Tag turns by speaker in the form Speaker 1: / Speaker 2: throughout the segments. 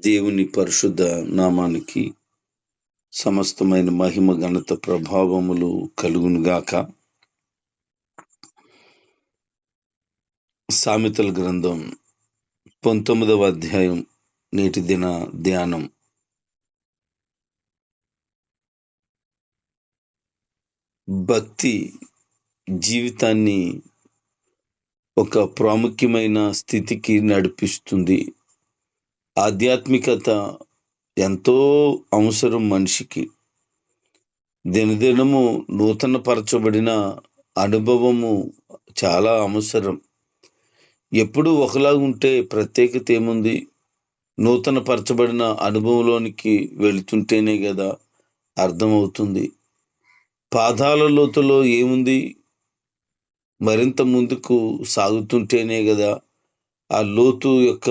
Speaker 1: దేవుని పరిశుద్ధ నామానికి సమస్తమైన మహిమ ఘనత ప్రభావములు కలుగునుగాక సామెతల గ్రంథం పంతొమ్మిదవ అధ్యాయం నేటి దిన ధ్యానం. భక్తి జీవితాన్ని ఒక ప్రాముఖ్యమైన స్థితికి నడిపిస్తుంది. ఆధ్యాత్మికత ఎంతో అవసరం మనిషికి. దినదినము నూతన పరచబడిన అనుభవము చాలా అవసరం. ఎప్పుడు ఒకలా ఉంటే ప్రత్యేకత ఏముంది? నూతన పరచబడిన అనుభవంలోనికి వెళుతుంటేనే కదా అర్థమవుతుంది. పాదాల లోతులో ఏముంది? మరింత ముందుకు సాగుతుంటేనే కదా ఆ లోతు యొక్క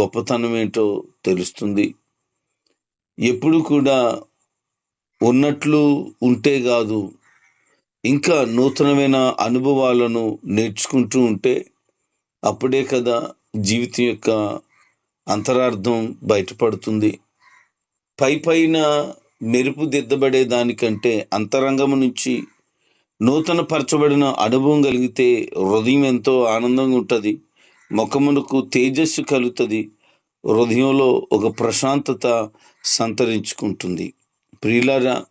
Speaker 1: గొప్పతనం ఏంటో తెలుస్తుంది. ఎప్పుడు కూడా ఉన్నట్లు ఉంటే కాదు ఇంకా నూతనమైన అనుభవాలను నేర్చుకుంటూ ఉంటే అప్పుడే కదా జీవితం యొక్క అంతరార్థం బయటపడుతుంది. పై పైన మెరుపు దిద్దబడే దానికంటే అంతరంగము నుంచి నూతన పరచబడిన అనుభవం కలిగితే హృదయం ఎంతో ఆనందంగా ఉంటుంది. ముఖమునకు తేజస్సు కలుగుతుంది. హృదయంలో ఒక ప్రశాంతత సంతరించుకుంటుంది. ప్రియులారా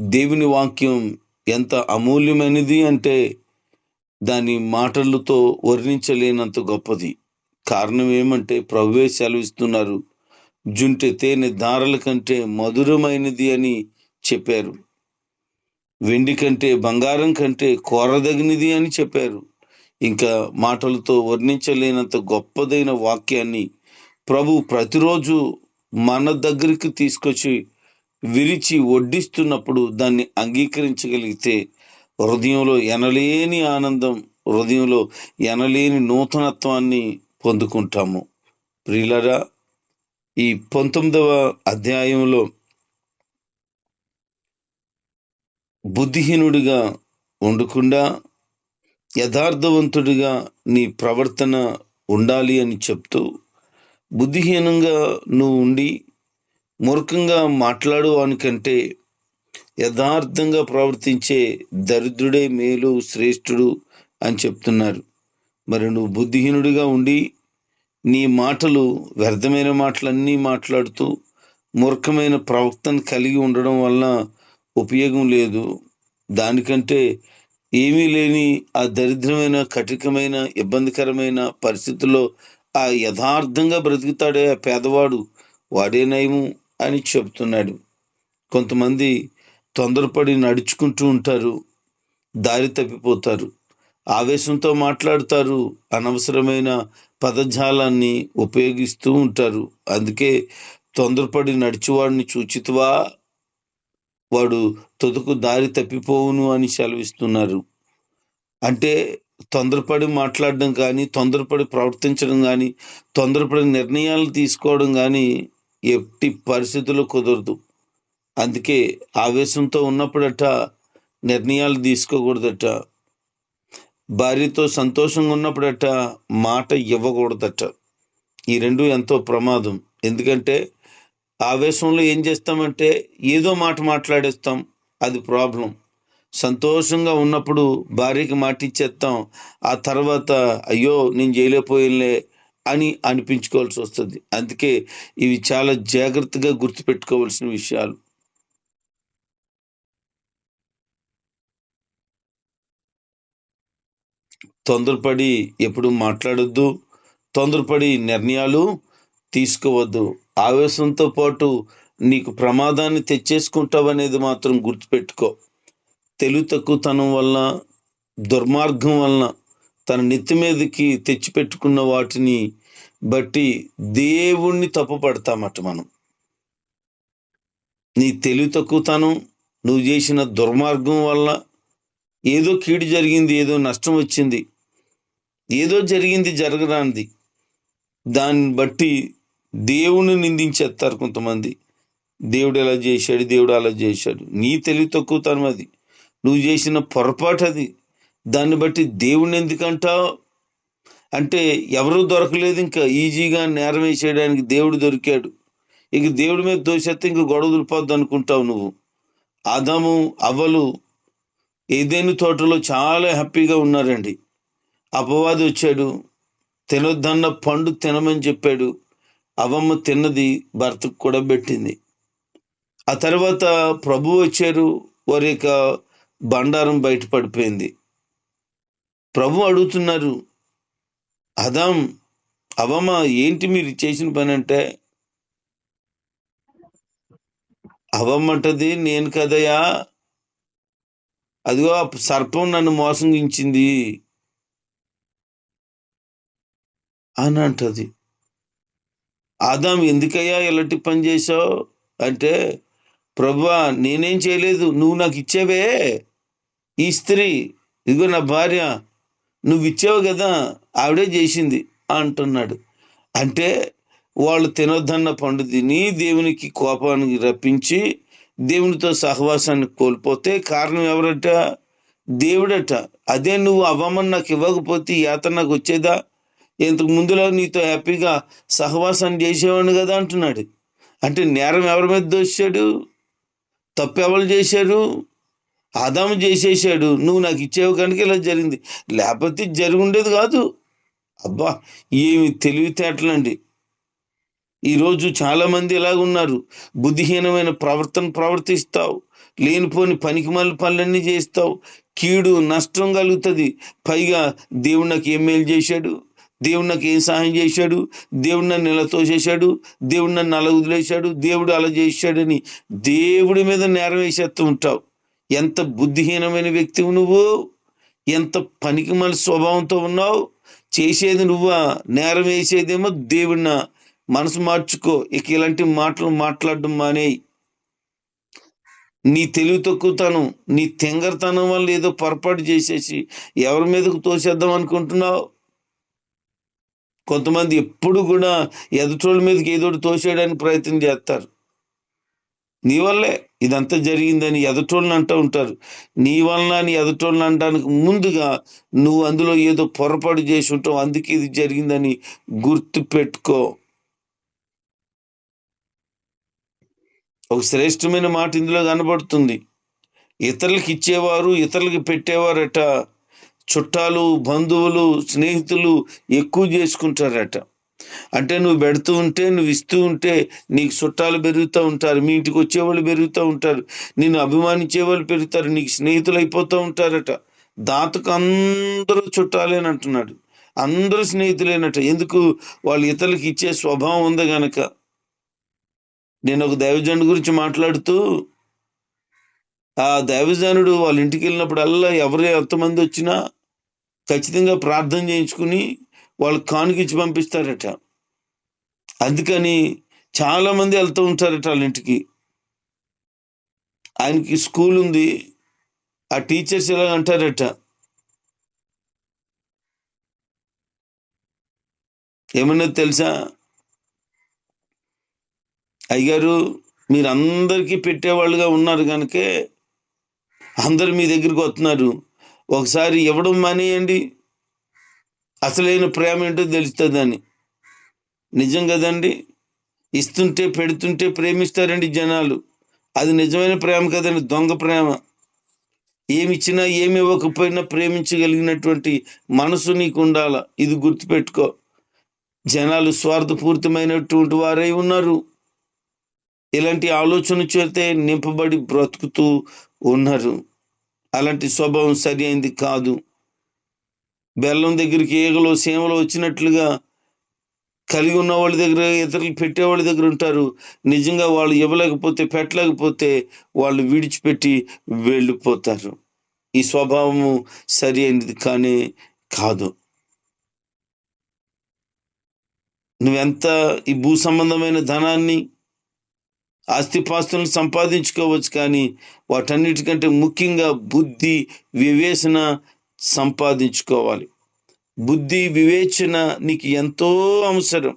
Speaker 1: దేవుని వాక్యం ఎంత అమూల్యమైనది అంటే దాని మాటలతో వర్ణించలేనంత గొప్పది. కారణం ఏమంటే ప్రభువే సెలవిస్తున్నారు. జుంటె తేనె దారల కంటే మధురమైనది అని చెప్పారు. వెండి కంటే బంగారం కంటే కోరదగినది అని చెప్పారు. ఇంకా మాటలతో వర్ణించలేనంత గొప్పదైన వాక్యాన్ని ప్రభు ప్రతిరోజు మన దగ్గరికి తీసుకొచ్చి విరిచి వడ్డిస్తున్నప్పుడు దాన్ని అంగీకరించగలిగితే హృదయంలో ఎనలేని ఆనందం హృదయంలో ఎనలేని నూతనత్వాన్ని పొందుకుంటాము. ప్రియులరా ఈ పంతొమ్మిదవ అధ్యాయంలో బుద్ధిహీనుడిగా ఉండకుండా యథార్థవంతుడిగా నీ ప్రవర్తన ఉండాలి అని చెప్తూ బుద్ధిహీనంగా నువ్వు ఉండి మూర్ఖంగా మాట్లాడువానికంటే యథార్థంగా ప్రవర్తించే దరిద్రుడే మేలు శ్రేష్ఠుడు అని చెప్తున్నారు. మరి నువ్వు బుద్ధిహీనుడిగా ఉండి నీ మాటలు వ్యర్థమైన మాటలన్నీ మాట్లాడుతూ మూర్ఖమైన ప్రవక్తను కలిగి ఉండడం వలన ఉపయోగం లేదు. దానికంటే ఏమీ లేని ఆ దరిద్రమైన కఠికమైన ఇబ్బందికరమైన పరిస్థితుల్లో ఆ యథార్థంగా బ్రతుకుతాడే ఆ పేదవాడు వాడే నయము అని చెప్తున్నాడు కొంతమంది తొందరపడి నడుచుకుంటూ ఉంటారు దారి తప్పిపోతారు ఆవేశంతో మాట్లాడుతారు అనవసరమైన పదజాలాన్ని ఉపయోగిస్తూ ఉంటారు. అందుకే తొందరపడి నడిచేవాడిని చూచితవా? వాడు తొదుకు దారి తప్పిపోవును అని సెలవిస్తున్నారు. అంటే తొందరపడి మాట్లాడడం కానీ తొందరపడి ప్రవర్తించడం కానీ తొందరపడి నిర్ణయాలు తీసుకోవడం కానీ ఎట్టి పరిస్థితుల్లో కుదరదు. అందుకే ఆవేశంతో ఉన్నప్పుడట నిర్ణయాలు తీసుకోకూడదట. భార్యతో సంతోషంగా ఉన్నప్పుడట మాట ఇవ్వకూడదట. ఈ రెండు ఎంతో ప్రమాదం. ఎందుకంటే ఆవేశంలో ఏం చేస్తామంటే ఏదో మాట మాట్లాడేస్తాం. అది ప్రాబ్లం. సంతోషంగా ఉన్నప్పుడు భార్యకి మాట ఇచ్చేస్తాం ఆ తర్వాత అయ్యో నేను చేయలేకపోయిలే అని అనిపించుకోవాల్సి వస్తుంది. అందుకే ఇవి చాలా జాగ్రత్తగా గుర్తుపెట్టుకోవాల్సిన విషయాలు. తొందరపడి ఎప్పుడు మాట్లాడొద్దు. తొందరపడి నిర్ణయాలు తీసుకోవద్దు. ఆవేశంతో పాటు నీకు ప్రమాదాన్ని తెచ్చేసుకుంటావనేది మాత్రం గుర్తుపెట్టుకో. తెలుగు తక్కువతనం వలన దుర్మార్గం వలన తన నెత్తి మీదకి తెచ్చిపెట్టుకున్న వాటిని బట్టి దేవుణ్ణి తప్పుపడతామట మనం. నీ తెలివి తక్కువతనం నువ్వు చేసిన దుర్మార్గం వల్ల ఏదో కీడు జరిగింది ఏదో నష్టం వచ్చింది ఏదో జరిగింది జరగరానిది. దాన్ని బట్టి దేవుని నిందించేస్తారు కొంతమంది. దేవుడు ఎలా చేశాడు? దేవుడు అలా చేశాడు. నీ తెలివి తక్కువతనం అది. నువ్వు చేసిన పొరపాటు అది. దాన్ని బట్టి దేవుణ్ణి ఎందుకంటావు? అంటే ఎవరు దొరకలేదు ఇంకా. ఈజీగా నేరం వేసేయడానికి దేవుడు దొరికాడు. ఇక దేవుడి మీద దోషెత్తే ఇంక గొడవ దులిపోద్ది అనుకుంటావు నువ్వు. ఆదాము అవ్వలు ఏదేని తోటలో చాలా హ్యాపీగా ఉన్నారండి. అపవాది వచ్చాడు. తినొద్దన్న పండు తినమని చెప్పాడు. అవమ్మ తిన్నది భర్తకు కూడా పెట్టింది. ఆ తర్వాత ప్రభు వచ్చారు వారి యొక్క బండారం బయటపడిపోయింది ప్రభు అడుగుతున్నారు అదాం అవమ్మ ఏంటి మీరు చేసిన పని అంటే? అవమ్మంటది నేను కదయా అదిగో ఆ సర్పం నన్ను మోసంగించింది అని అంటది. ఆదాం ఎందుకయ్యా ఇలాంటి పని చేసావు అంటే ప్రభా నేనేం చేయలేదు నువ్వు నాకు ఇచ్చేవే. ఈ స్త్రీ ఇదిగో నా భార్య నువ్వు ఇచ్చావు కదా ఆవిడే చేసింది అంటున్నాడు. అంటే వాళ్ళు తినొద్దన్న పండు తిని దేవునికి కోపానికి రప్పించి దేవునితో సహవాసాన్ని కోల్పోతే కారణం ఎవరట? దేవుడట. అదే నువ్వు అవ్వమని నాకు ఇవ్వకపోతే ఈ యాత్ర నాకు వచ్చేదా? ఇంతకు ముందులో నీతో హ్యాపీగా సహవాసం చేసేవాడిని కదా అంటున్నాడు. అంటే నేరం ఎవరి మీద దోశాడు తప్పు ఎవరు చేశారు? ఆదాము చేసేసాడు నువ్వు నాకు ఇచ్చేవి కనుక ఇలా జరిగింది. లేకపోతే జరిగి ఉండేది కాదు. అబ్బా ఏమి తెలివితేటలండి. ఈరోజు చాలామంది ఉన్నారు. బుద్ధిహీనమైన ప్రవర్తన ప్రవర్తిస్తావు. లేనిపోని పనికి మళ్ళీ పనులన్నీ చేస్తావు. కీడు నష్టం కలుగుతుంది. పైగా దేవుడు నాకు ఏం మేలు చేశాడు. దేవుడు నాకు ఏం సహాయం చేశాడు? దేవుడు నన్ను ఇలా తోసేశాడు దేవుడు నన్ను అలా వదిలేశాడు. దేవుడు అలా చేశాడని దేవుడి మీద నేరం వేసేస్తూ ఉంటావు. ఎంత బుద్ధిహీనమైన వ్యక్తివి నువ్వు. ఎంత పనికి మన స్వభావంతో ఉన్నావు. చేసేది నువ్వా? నేరం వేసేదేమో దేవుడిన మనసు మార్చుకో. ఇక ఇలాంటి మాటలు మాట్లాడడం మానేయి. నీ తెలివి తక్కువతనం నీ తెంగరతనం వల్ల ఏదో పొరపాటు చేసేసి ఎవరి మీదకు తోసేద్దాం అనుకుంటున్నావు? కొంతమంది ఎప్పుడు కూడా ఎదుటోళ్ళ మీదకి ఏదో తోసేయడానికి ప్రయత్నం చేస్తారు. నీ వల్లే ఇదంతా జరిగిందని ఎదటోళ్ళని అంటూ ఉంటారు. నీ వలన అని ఎదటోళ్ళని అనడానికి ముందుగా నువ్వు అందులో ఏదో పొరపాటు చేసి ఉంటావు అందుకే ఇది జరిగిందని గుర్తు పెట్టుకో. ఒక శ్రేష్టమైన మాట ఇందులో కనబడుతుంది. ఇతరులకు ఇచ్చేవారు ఇతరులకు పెట్టేవారట. చుట్టాలు బంధువులు స్నేహితులు ఎక్కువ చేసుకుంటారట. అంటే నువ్వు పెడుతూ ఉంటే నువ్వు ఇస్తూ ఉంటే నీకు చుట్టాలు పెరుగుతూ ఉంటారు మీ ఇంటికి వచ్చేవాళ్ళు పెరుగుతూ ఉంటారు నిన్ను అభిమానించే వాళ్ళు పెరుగుతారు నీకు స్నేహితులు అయిపోతూ ఉంటారట. దాతకు అందరూ చుట్టాలేనంటున్నాడు అందరూ స్నేహితులేనట ఎందుకు? వాళ్ళు ఇతరులకు ఇచ్చే స్వభావం ఉంది గనక. నేను ఒక దైవజనుడి గురించి మాట్లాడుతూ ఆ దైవజనుడు వాళ్ళ ఇంటికి వెళ్ళినప్పుడు అల్లా ఎవరు ఎంతమంది వచ్చినా ఖచ్చితంగా ప్రార్థన చేయించుకుని వాళ్ళు కానుకిచ్చి పంపిస్తారట. అందుకని చాలా మంది వెళ్తూ ఉంటారట వాళ్ళ ఇంటికి. ఆయనకి స్కూల్ ఉంది. ఆ టీచర్స్ ఎలా అంటారట. ఏమన్నా తెలుసా? అయ్యారు మీరు అందరికీ పెట్టేవాళ్ళుగా ఉన్నారు కనుకే అందరు మీ దగ్గరికి వస్తున్నారు. ఒకసారి ఇవ్వడం మానేయండి? అసలైన ప్రేమ ఏంటో తెలుస్తుందని. నిజం కదండి? ఇస్తుంటే పెడుతుంటే ప్రేమిస్తారండి జనాలు. అది నిజమైన ప్రేమ కదండి దొంగ ప్రేమ. ఏమి ఇచ్చినా ఏమి ఇవ్వకపోయినా ప్రేమించగలిగినటువంటి మనసు నీకు ఉండాల. ఇది గుర్తుపెట్టుకో. జనాలు స్వార్థపూరితమైనటువంటి వారై ఉన్నారు. ఇలాంటి ఆలోచన చేతే నింపబడి బ్రతుకుతూ ఉన్నారు. అలాంటి స్వభావం సరి అయింది కాదు. బెల్లం దగ్గరికి ఈగలో సీమలో వచ్చినట్లుగా కలిగి ఉన్న వాళ్ళ దగ్గర ఇతరులు పెట్టేవాళ్ళ దగ్గర ఉంటారు. నిజంగా వాళ్ళు ఇవ్వలేకపోతే పెట్టలేకపోతే వాళ్ళు విడిచిపెట్టి వెళ్ళిపోతారు. ఈ స్వభావము సరి అయినది కానీ కాదు. నువ్వెంత ఈ భూ సంబంధమైన ధనాన్ని ఆస్తిపాస్తులను సంపాదించుకోవచ్చు కానీ వాటన్నిటికంటే ముఖ్యంగా బుద్ధి వివేచన సంపాదించుకోవాలి. బుద్ధి వివేచన నీకు ఎంతో అవసరం.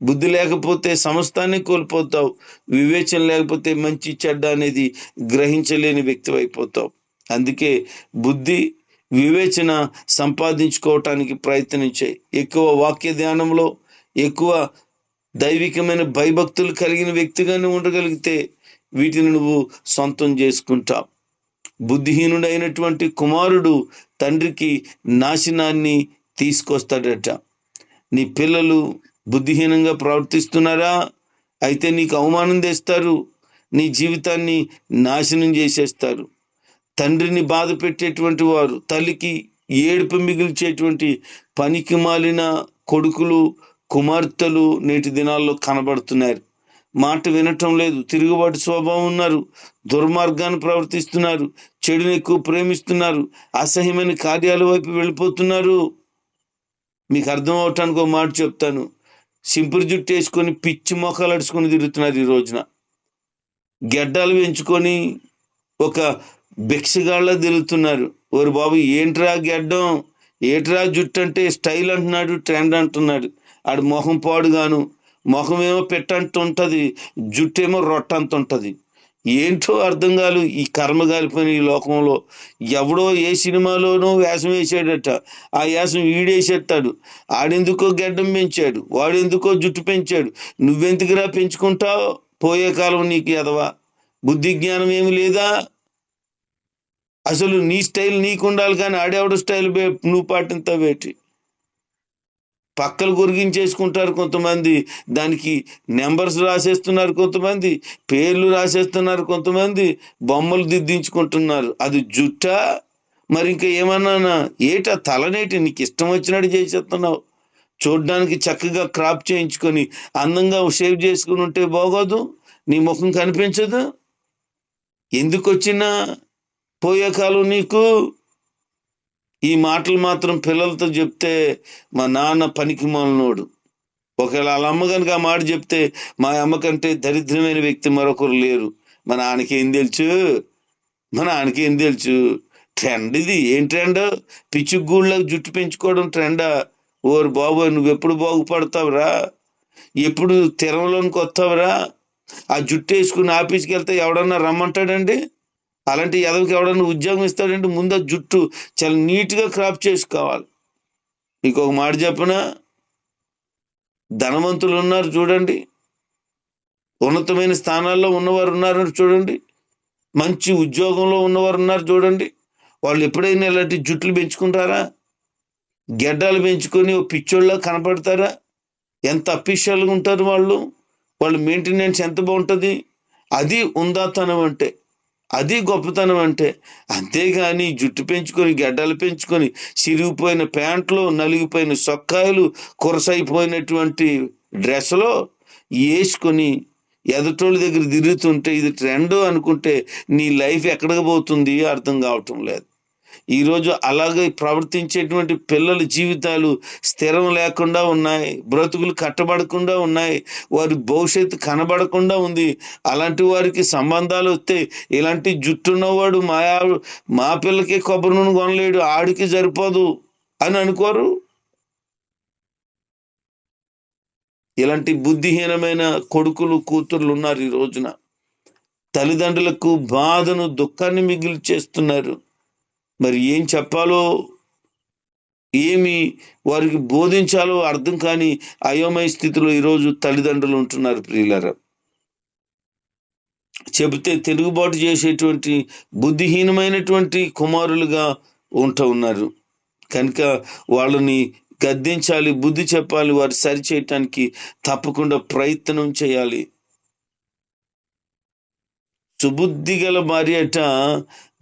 Speaker 1: బుద్ధి లేకపోతే సమస్తాన్ని కోల్పోతావు. వివేచన లేకపోతే మంచి చెడ్డ అనేది గ్రహించలేని వ్యక్తి అయిపోతావు. అందుకే బుద్ధి వివేచన సంపాదించుకోవటానికి ప్రయత్నించాయి ఎక్కువ వాక్య ధ్యానంలో ఎక్కువ దైవికమైన భయభక్తులు కలిగిన వ్యక్తిగా నువ్వు ఉండగలిగితే వీటిని నువ్వు సొంతం చేసుకుంటావు. బుద్ధిహీనుడైనటువంటి కుమారుడు తండ్రికి నాశనాన్ని తీసుకొస్తాడట. నీ పిల్లలు బుద్ధిహీనంగా ప్రవర్తిస్తున్నారా? అయితే నీకు అవమానం తెస్తారు. నీ జీవితాన్ని నాశనం చేసేస్తారు. తండ్రిని బాధ పెట్టేటువంటి వారు తల్లికి ఏడుపు మిగిల్చేటువంటి పనికి మాలిన కొడుకులు కుమార్తెలు నేటి దినాల్లో కనబడుతున్నారు. మాట వినటం లేదు. తిరుగుబాటు స్వభావం ఉన్నారు. దుర్మార్గాన్ని ప్రవర్తిస్తున్నారు. చెడుని ఎక్కువ ప్రేమిస్తున్నారు. అసహ్యమైన కార్యాల వైపు వెళ్ళిపోతున్నారు. మీకు అర్థం అవటానికి ఒక మాట చెప్తాను. సింపుల్ జుట్టు వేసుకొని పిచ్చి మొక్కలు అడుచుకొని తిరుగుతున్నారు ఈ రోజున. గెడ్డలు పెంచుకొని ఒక భిక్షగాళ్ళ తిరుగుతున్నారు. ఓరి బాబు ఏంట్రా గెడ్డం? ఏట్రా జుట్టు అంటే స్టైల్ అంటున్నాడు ట్రెండ్ అంటున్నాడు. ఆడు మొహం పాడుగాను. మొహం ఏమో పెట్టంత ఉంటుంది జుట్టేమో రొట్టంత ఉంటుంది ఏంటో అర్థం కాదు ఈ కర్మ కాలిపోయిన ఈ లోకంలో. ఎవడో ఏ సినిమాలోనో వేషం వేసాడట. ఆ వేషం వీడేసేస్తాడు ఆడెందుకో గడ్డం పెంచాడు వాడెందుకో జుట్టు పెంచాడు. నువ్వెందుకురా పెంచుకుంటావు? పోయే కాలం నీకు ఎదవా? బుద్ధి జ్ఞానం ఏమి లేదా? అసలు నీ స్టైల్ నీకు ఉండాలి కానీ ఆడేవాడు స్టైల్ నువ్వు నువ్వు పాటింతావేటి పక్కలు గురిగించేసుకుంటారు కొంతమంది దానికి నెంబర్స్ రాసేస్తున్నారు కొంతమంది పేర్లు రాసేస్తున్నారు కొంతమంది బొమ్మలు దిద్దించుకుంటున్నారు. అది జుట్టా? మరి ఇంకా ఏమన్నా ఏటా తలనేటి? నీకు ఇష్టం వచ్చినట్టు చేసేస్తున్నావు చూడ్డానికి చక్కగా క్రాప్ చేయించుకొని అందంగా షేవ్ చేసుకుని ఉంటే బాగోదు? నీ ముఖం కనిపించదు? ఎందుకు వచ్చినా పోయే కాలం నీకు? ఈ మాటలు మాత్రం పిల్లలతో చెప్తే మా నాన్న పనికి మాలనోడు. ఒకవేళ వాళ్ళ అమ్మ కనుక ఆ మాట చెప్తే మా అమ్మ కంటే దరిద్రమైన వ్యక్తి మరొకరు లేరు. మా నాన్నకి ఏం తెలుసు? మా నాన్నకి ఏం తెలుసు? ట్రెండ్ ఇది. ఏం ట్రెండ్? పిచ్చి గూళ్ళకి జుట్టు పెంచుకోవడం ట్రెండా. ఓరు బాబు నువ్వు ఎప్పుడు బాగుపడతావురా? ఎప్పుడు తెరంలోనికి వస్తావురా? ఆ జుట్టు వేసుకుని ఆఫీస్కి వెళ్తే ఎవడన్నా రమ్మంటాడండి? అలాంటి ఎదవికి ఎవడన్నా ఉద్యోగం ఇస్తాడంటే ముందు జుట్టు చాలా నీట్గా క్రాప్ చేసుకోవాలి. మీకు ఒక మాట చెప్పిన? ధనవంతులు ఉన్నారు చూడండి. ఉన్నతమైన స్థానాల్లో ఉన్నవారు ఉన్నారు చూడండి. మంచి ఉద్యోగంలో ఉన్నవారు ఉన్నారు చూడండి. వాళ్ళు ఎప్పుడైనా ఇలాంటి జుట్లు పెంచుకుంటారా? గెడ్డలు పెంచుకొని ఓ పిచ్చోళ్ళ కనపడతారా? ఎంత అఫీషియల్గా ఉంటారు వాళ్ళు? వాళ్ళ మెయింటెనెన్స్ ఎంత బాగుంటుంది? అది ఉందాతనం అంటే. అది గొప్పతనం అంటే అంతేగాని జుట్టు పెంచుకొని గడ్డలు పెంచుకొని సిరిగిపోయిన ప్యాంట్లు నలిగిపోయిన సొక్కాయలు కురసైపోయినటువంటి డ్రెస్లో వేసుకొని ఎదటోళ్ళ దగ్గర తిరుగుతుంటే ఇది ట్రెండ్ అనుకుంటే నీ లైఫ్ ఎక్కడికి పోతుంది అర్థం కావటం లేదు. ఈరోజు అలాగే ప్రవర్తించేటువంటి పిల్లల జీవితాలు స్థిరం లేకుండా ఉన్నాయి బ్రతుకులు కట్టబడకుండా ఉన్నాయి వారి భవిష్యత్తు కనబడకుండా ఉంది. అలాంటి వారికి సంబంధాలు వస్తే ఇలాంటి జుట్టున్నవాడు మా మా పిల్లకి కొబ్బరి నూనె కొనలేడు ఆడికి సరిపోదు అని అనుకోరు? ఇలాంటి బుద్ధిహీనమైన కొడుకులు కూతుర్లు ఉన్నారు ఈ రోజున. తల్లిదండ్రులకు బాధను దుఃఖాన్ని మిగిలి చేస్తున్నారు మరి ఏం చెప్పాలో ఏమి వారికి బోధించాలో అర్థం కాని అయోమయ స్థితిలో ఈరోజు తల్లిదండ్రులు ఉంటున్నారు ప్రియులరా. చెబితే తిరుగుబాటు చేసేటువంటి బుద్ధిహీనమైనటువంటి కుమారులుగా ఉంటూ ఉన్నారు. కనుక వాళ్ళని గద్దించాలి బుద్ధి చెప్పాలి వారు సరి చేయటానికి తప్పకుండా ప్రయత్నం చేయాలి. సుబుద్ధి గల భార్యట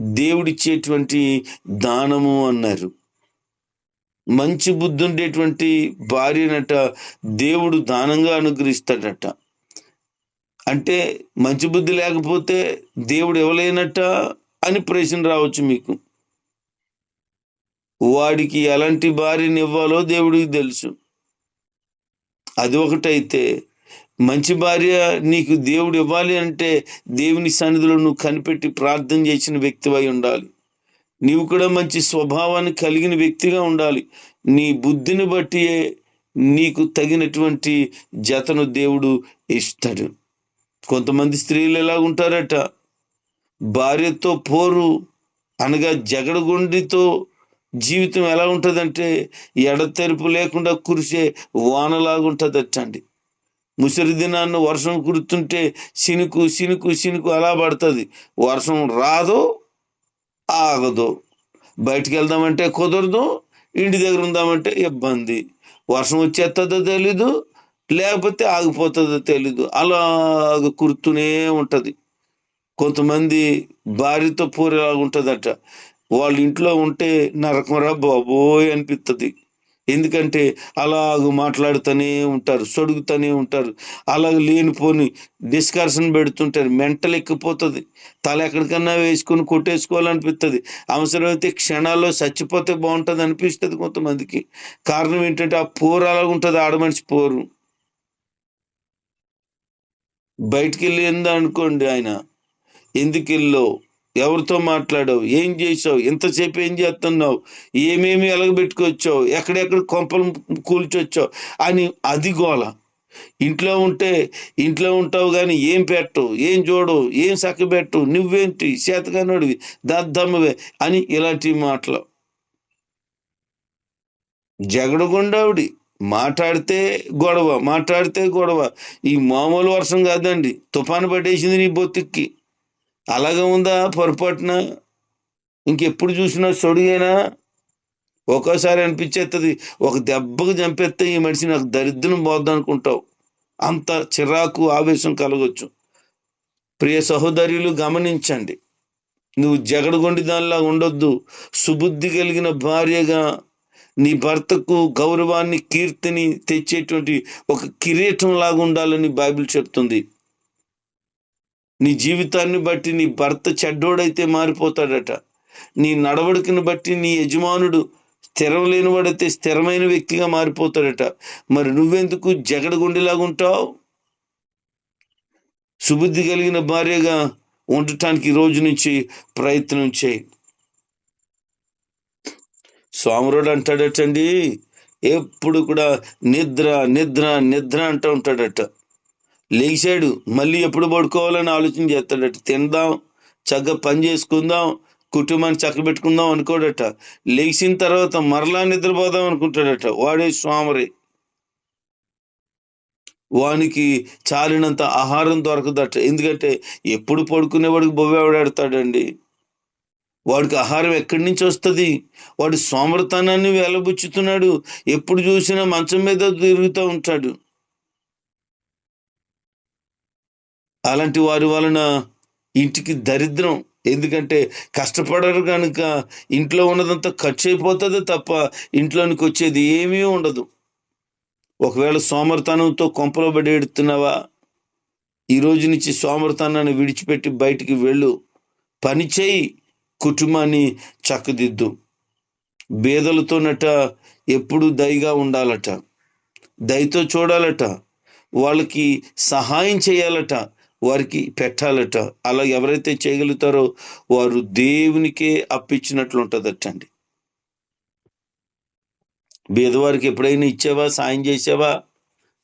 Speaker 1: దేవుడిచ్చేటువంటి దానము అన్నారు. మంచి బుద్ధి ఉండేటువంటి భార్యనట దేవుడు దానంగా అనుగ్రహిస్తాడట. అంటే మంచి బుద్ధి లేకపోతే దేవుడు ఇవ్వలేనట అని ప్రశ్న రావచ్చు మీకు. వాడికి ఎలాంటి భార్యని ఇవ్వాలో దేవుడికి తెలుసు. అది ఒకటైతే మంచి భార్య నీకు దేవుడు ఇవ్వాలి అంటే దేవుని సన్నిధిలో నువ్వు కనిపెట్టి ప్రార్థన చేసిన వ్యక్తివై ఉండాలి. నీవు కూడా మంచి స్వభావాన్ని కలిగిన వ్యక్తిగా ఉండాలి. నీ బుద్ధిని బట్టి నీకు తగినటువంటి జతను దేవుడు ఇస్తాడు. కొంతమంది స్త్రీలు ఎలా ఉంటారట? భార్యతో పోరు అనగా జగడగొండితో జీవితం ఎలా ఉంటుందంటే ఎడతెరుపు లేకుండా కురిసే వానలాగా ఉంటుందట అండి ముసరి దినాన్న వర్షం కురుతుంటే సినుకు సినుకు సినుకు అలా పడుతుంది. వర్షం రాదు ఆగదు. బయటికి వెళ్దామంటే కుదరదు ఇంటి దగ్గర ఉందామంటే ఇబ్బంది. వర్షం వచ్చేస్తుందో తెలీదు లేకపోతే ఆగిపోతుందో తెలీదు. అలాగ కురుతూనే ఉంటుంది. కొంతమంది భార్యతో పోరేలాగా ఉంటుందట వాళ్ళ ఇంట్లో ఉంటే నరకమరా బాబోయ్ అనిపిస్తుంది ఎందుకంటే అలాగ మాట్లాడుతూనే ఉంటారు సొడుగుతూనే ఉంటారు. అలాగ లేనిపోని డిస్కషన్ పెడుతుంటారు. మెంటల్ ఎక్కిపోతుంది. తల ఎక్కడికన్నా వేసుకొని కొట్టేసుకోవాలనిపిస్తుంది అవసరమైతే క్షణాల్లో చచ్చిపోతే బాగుంటుంది అనిపిస్తుంది కొంతమందికి. కారణం ఏంటంటే ఆ పోరు అలాగ ఉంటుంది ఆడమనిషి పోరు. బయటికి వెళ్ళిందా అనుకోండి ఆయన? ఎందుకు వెళ్ళో ఎవరితో మాట్లాడావు? ఏం చేసావు ఎంతసేపు ఏం చేస్తున్నావు? ఏమేమి ఎలగబెట్టుకొచ్చావు? ఎక్కడెక్కడ కొంపలు కూల్చొచ్చావు? అని అది గోల. ఇంట్లో ఉంటే ఇంట్లో ఉంటావు కానీ ఏం పెట్టవు ఏం చూడవు ఏం చక్కబెట్టు నువ్వేంటి? చేతగానోడివి? దద్దమ్మవే అని ఇలాంటి మాటలు. జగడగొండావిడి. మాట్లాడితే గొడవ మాట్లాడితే గొడవ. ఈ మామూలు వర్షం కాదండి. తుఫాను పట్టేసింది నీ బొత్తికి. అలాగే ఉందా పొరపాటున? ఇంకెప్పుడు చూసినా సొడిగైనా ఒక్కోసారి అనిపించేస్తుంది ఒక దెబ్బకు చంపేస్తే ఈ మనిషి నాకు దరిద్రం పోద్దనుకుంటావు. అంత చిరాకు ఆవేశం కలగొచ్చు. ప్రియ సహోదరులు గమనించండి. నువ్వు జగడగొండి దానిలా ఉండొద్దు. సుబుద్ధి కలిగిన భార్యగా నీ భర్తకు గౌరవాన్ని కీర్తిని తెచ్చేటువంటి ఒక కిరీటం లాగా ఉండాలని బైబిల్ చెప్తుంది. నీ జీవితాన్ని బట్టి నీ భర్త చెడ్డోడైతే మారిపోతాడట. నీ నడవడికను బట్టి నీ యజమానుడు స్థిరం లేనివాడైతే స్థిరమైన వ్యక్తిగా మారిపోతాడట. మరి నువ్వెందుకు జగడగుండిలాగా ఉంటావు? సుబుద్ధి కలిగిన భార్యగా ఉండటానికి రోజు నుంచి ప్రయత్నం చేయి. సోమరుడు అంటాడటండి ఎప్పుడు కూడా నిద్ర నిద్ర నిద్ర అంటూ ఉంటాడట. లేచాడు. మళ్ళీ ఎప్పుడు పడుకోవాలని ఆలోచన చేస్తాడట. తిందాం చక్కగా పని చేసుకుందాం కుటుంబాన్ని చక్కబెట్టుకుందాం అనుకోడట. లేచిన తర్వాత మరలా నిద్రపోదాం అనుకుంటాడట. వాడే స్వామరి. వానికి చాలినంత ఆహారం దొరకదట. ఎందుకంటే ఎప్పుడు పడుకునేవాడికి బొవ్వాడాడతాడండి వాడికి ఆహారం ఎక్కడి నుంచి వస్తుంది? వాడి సోమరతనాన్ని వెలబుచ్చుతున్నాడు. ఎప్పుడు చూసినా మంచం మీద తిరుగుతూ ఉంటాడు. అలాంటి వారి వలన ఇంటికి దరిద్రం. ఎందుకంటే కష్టపడరు కనుక ఇంట్లో ఉన్నదంతా ఖర్చు అయిపోతుంది తప్ప ఇంట్లోనికి వచ్చేది ఏమీ ఉండదు. ఒకవేళ సోమరతనంతో కొంపలో పడి ఎడుతున్నావా ఈ రోజు నుంచి సోమరతనాన్ని విడిచిపెట్టి బయటికి వెళ్ళు. పని చేయి కుటుంబాన్ని చక్కదిద్దు. బేదలతోనట ఎప్పుడు దయగా ఉండాలట. దయతో చూడాలట. వాళ్ళకి సహాయం చేయాలట. వారికి పెట్టాలట. అలా ఎవరైతే చేయగలుగుతారో వారు దేవునికే అప్పించినట్లు ఉంటుందటండి బీదవారికి ఎప్పుడైనా ఇచ్చావా? సాయం చేసావా?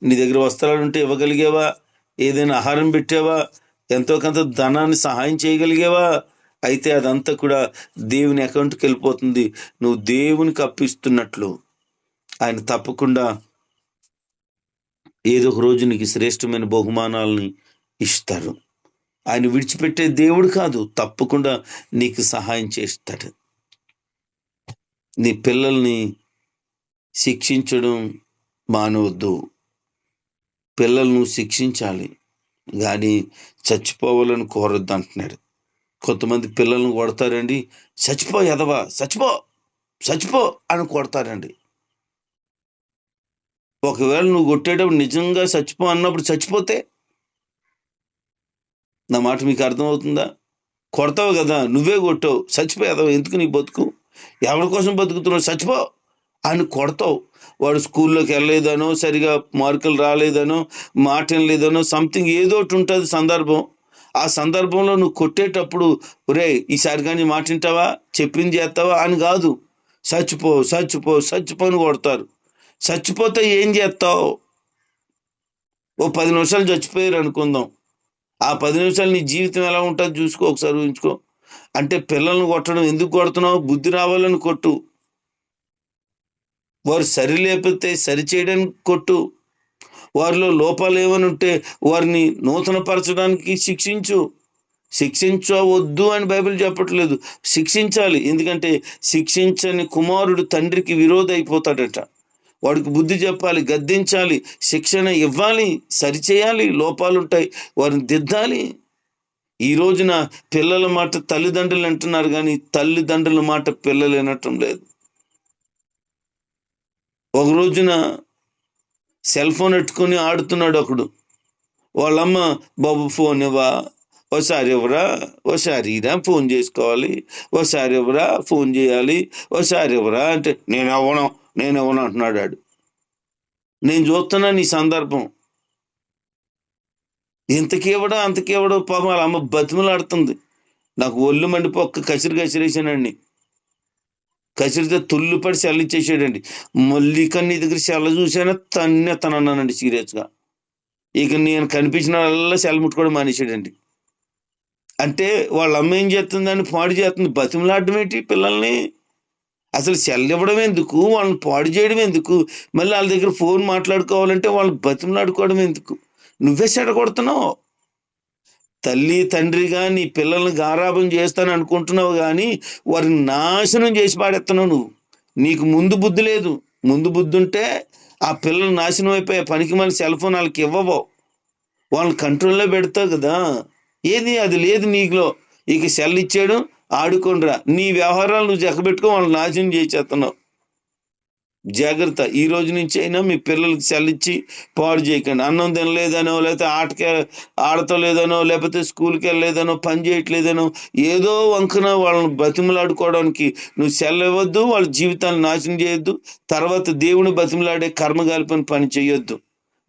Speaker 1: నీ దగ్గర వస్త్రాలు ఉంటే ఇవ్వగలిగావా? ఏదైనా ఆహారం పెట్టావా? ఎంతో కొంత ధనాన్ని సహాయం చేయగలిగావా? అయితే అదంతా కూడా దేవుని అకౌంట్కి వెళ్ళిపోతుంది. నువ్వు దేవునికి అప్పిస్తున్నట్లు. ఆయన తప్పకుండా ఏదో ఒక రోజు నీకు శ్రేష్టమైన బహుమానాలని ఇస్తారు ఆయన విడిచిపెట్టే దేవుడు కాదు తప్పకుండా నీకు సహాయం చేస్తాడు. నీ పిల్లల్ని శిక్షించడం మానవద్దు. పిల్లలను శిక్షించాలి కానీ చచ్చిపోవాలని కోరొద్దు అంటున్నాడు. కొంతమంది పిల్లల్ని కొడతారండి చచ్చిపో ఎదవా చచ్చిపో చచ్చిపో అని కొడతారండి. ఒకవేళ నువ్వు కొట్టేటప్పుడు నిజంగా చచ్చిపో అన్నప్పుడు చచ్చిపోతే నా మాట మీకు అర్థమవుతుందా? కొడతావు కదా నువ్వే కొట్టావు. చచ్చిపోయావు ఎందుకు నీ బతుకు? ఎవరి కోసం బతుకుతున్నావు? చచ్చిపో అని కొడతావు. వాడు స్కూల్లోకి వెళ్ళలేదనో సరిగా మార్కులు రాలేదనో మాట వినలేదనో సంథింగ్ ఏదో ఒకటి ఉంటుంది సందర్భం. ఆ సందర్భంలో నువ్వు కొట్టేటప్పుడు ఒరే ఈసారి కానీ మాట వింటావా? చెప్పింది చేస్తావా? అని కాదు. చచ్చిపో చచ్చిపో చచ్చిపో అని కొడతారు. చచ్చిపోతే ఏం చేస్తావు? ఓ పది నిమిషాలు చచ్చిపోయారు అనుకుందాం. ఆ పది నిమిషాలు నీ జీవితం ఎలా ఉంటుందో చూసుకో ఒకసారి ఊహించుకో. అంటే పిల్లల్ని కొట్టడం ఎందుకు కొడుతున్నావు? బుద్ధి రావాలని కొట్టు. వారు సరి లేకపోతే సరి చేయడానికి కొట్టు. వారిలో లోపాలు ఏమని ఉంటే వారిని నూతనపరచడానికి శిక్షించు. శిక్షించవద్దు అని బైబిల్ చెప్పట్లేదు. శిక్షించాలి. ఎందుకంటే శిక్షించని కుమారుడు తండ్రికి విరోధ అయిపోతాడట. వాడికి బుద్ధి చెప్పాలి గద్దించాలి శిక్షణ ఇవ్వాలి సరిచేయాలి లోపాలుంటాయి వారిని దిద్దాలి. ఈ రోజున పిల్లల మాట తల్లిదండ్రులు అంటున్నారు కానీ తల్లిదండ్రుల మాట పిల్లలు వినటం లేదు. ఒక రోజున సెల్ ఫోన్ ఎట్టుకొని ఆడుతున్నాడు ఒకడు. వాళ్ళమ్మ బాబు ఫోన్ ఇవ్వా ఓసారి ఇవ్వరా ఓసారి ఇరా ఫోన్ చేసుకోవాలి ఓసారి ఇవ్వరా ఫోన్ చేయాలి ఓసారి ఇవ్వరా అంటే నేను అవ్వడం నేను ఇవ్వను ఆడు? నేను చూస్తున్నా నీ సందర్భం. ఇంతకేవడో అంతకేవడో అంతకి పాపం వాళ్ళ అమ్మ బతిమలాడుతుంది. నాకు ఒళ్ళు మండిపోక్క కసిరి కసిరేసానండి కసిరితే తుల్లుపడి సెల్ ఇచ్చేసాడండి. మళ్ళీ కన్నీ దగ్గర సెల్ల చూసాను తన్నే తనన్నానండి సీరియస్గా. ఇక నేను కనిపించిన సెల్ ముట్టుకోవడం మానేసాడండి అంటే వాళ్ళ అమ్మ ఏం చేస్తుందని పాడు చేస్తుంది? బతిమలాడడం ఏంటి పిల్లల్ని? అసలు సెల్ ఇవ్వడం ఎందుకు? వాళ్ళని పాడు చేయడం ఎందుకు? మళ్ళీ వాళ్ళ దగ్గర ఫోన్ మాట్లాడుకోవాలంటే వాళ్ళు బతిమలాడుకోవడం ఎందుకు? నువ్వే చెడగొడుతున్నావు. తల్లి తండ్రిగా నీ పిల్లల్ని గారాభం చేస్తాను అనుకుంటున్నావు కానీ వారిని నాశనం చేసి పాడేస్తున్నావు నువ్వు. నీకు ముందు బుద్ధి లేదు. ముందు బుద్ధి ఉంటే ఆ పిల్లలు నాశనం అయిపోయే పనికి మళ్ళీ సెల్ ఫోన్ వాళ్ళకి ఇవ్వవు. వాళ్ళని కంట్రోల్లో పెడతావు కదా. ఏది? అది లేదు నీకులో. ఇక సెల్ ఇచ్చాడు. ఆడుకోండిరా. నీ వ్యవహారాలు నువ్వు జగబెట్టుకో వాళ్ళని నాశనం చేసేస్తున్నావు జాగ్రత్త. ఈ రోజు నుంచి అయినా మీ పిల్లలకి చల్లిచ్చి పాడు చేయకండి. అన్నం తినలేదనో లేకపోతే ఆటకి ఆడతలేదనో లేకపోతే స్కూల్కి వెళ్ళలేదనో పని చేయట్లేదనో ఏదో వంకన వాళ్ళని బతిమలాడుకోవడానికి నువ్వు సెల్ ఇవ్వద్దు వాళ్ళ జీవితాన్ని నాశనం చేయొద్దు. తర్వాత దేవుని బతిమలాడే కర్మగాలిపని పని చేయొద్దు.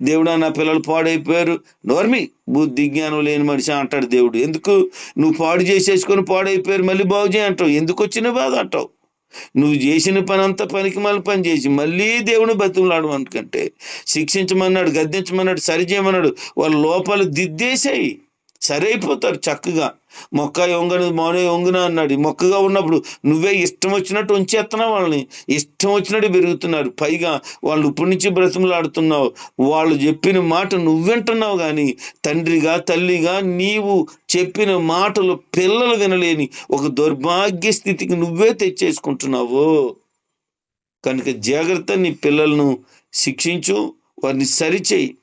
Speaker 1: దేవుడా నా పిల్లలు పాడైపోయారు. నోర్మి బుద్ధి జ్ఞానం లేని మనిషి అంటాడు దేవుడు. ఎందుకు? నువ్వు పాడు చేసేసుకొని పాడైపోయారు మళ్ళీ బాగు చేయి అంటావు. ఎందుకు వచ్చిన బాధ అంటావు? నువ్వు చేసిన పని అంతా పనికి మళ్ళీ పని చేసి మళ్ళీ దేవుని బతుకులాడు అనుకంటే శిక్షించమన్నాడు గద్దించమన్నాడు సరిచేయమన్నాడు వాళ్ళ లోపాలు దిద్దేశాయి. సరైపోతారు చక్కగా. మొక్క ఒంగను మౌనే ఒంగున అన్నాడు. మొక్కగా ఉన్నప్పుడు నువ్వే ఇష్టం వచ్చినట్టు ఉంచేస్తున్నావు వాళ్ళని? ఇష్టం వచ్చినట్టు పెరుగుతున్నారు. పైగా వాళ్ళు ఇప్పటి నుంచి బ్రతిమలాడుతున్నావు. వాళ్ళు చెప్పిన మాట నువ్వింటున్నావు కానీ తండ్రిగా తల్లిగా నీవు చెప్పిన మాటలు పిల్లలు వినలేని ఒక దౌర్భాగ్య స్థితికి నువ్వే తెచ్చేసుకుంటున్నావు. కనుక జాగ్రత్త నీ పిల్లలను శిక్షించు వారిని సరిచేయి.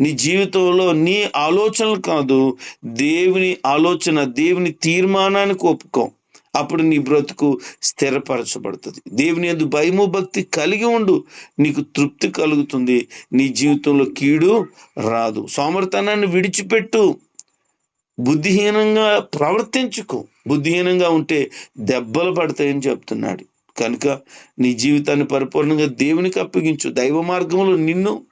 Speaker 1: నీ జీవితంలో నీ ఆలోచనలు కాదు దేవుని ఆలోచన దేవుని తీర్మానానికి ఒప్పుకో. అప్పుడు నీ బ్రతుకు స్థిరపరచబడుతుంది. దేవుని ఎందు భయము భక్తి కలిగి ఉండు. నీకు తృప్తి కలుగుతుంది. నీ జీవితంలో కీడు రాదు. సోమర్తనాన్ని విడిచిపెట్టు. బుద్ధిహీనంగా ప్రవర్తించుకో. బుద్ధిహీనంగా ఉంటే దెబ్బలు పడతాయని చెప్తున్నాడు. కనుక నీ జీవితాన్ని పరిపూర్ణంగా దేవునికి అప్పగించు. దైవ మార్గంలో నిన్ను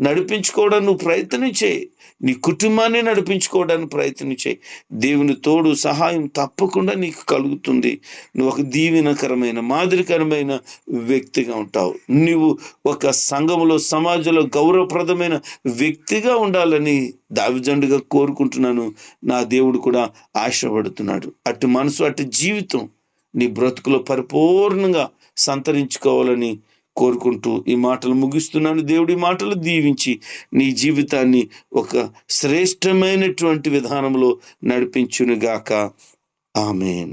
Speaker 1: నడిపించుకోవడానికి నువ్వు ప్రయత్నం చేయి. నీ కుటుంబాన్ని నడిపించుకోవడానికి ప్రయత్నం చేయి. దేవుని తోడు సహాయం తప్పకుండా నీకు కలుగుతుంది. నువ్వు ఒక దీవెనకరమైన మాదిరికరమైన వ్యక్తిగా ఉంటావు. నువ్వు ఒక సంఘములో సమాజంలో గౌరవప్రదమైన వ్యక్తిగా ఉండాలని దావిజండుగా కోరుకుంటున్నాను. నా దేవుడు కూడా ఆశపడుతున్నాడు. అటు మనసు అటు జీవితం నీ బ్రతుకులో పరిపూర్ణంగా సంతరించుకోవాలని కోరుకుంటూ ఈ మాటలు ముగిస్తున్నాను. దేవుడి మాటలు దీవించి నీ జీవితాన్ని ఒక శ్రేష్టమైనటువంటి విధానంలో నడిపించునుగాక. ఆమెన్.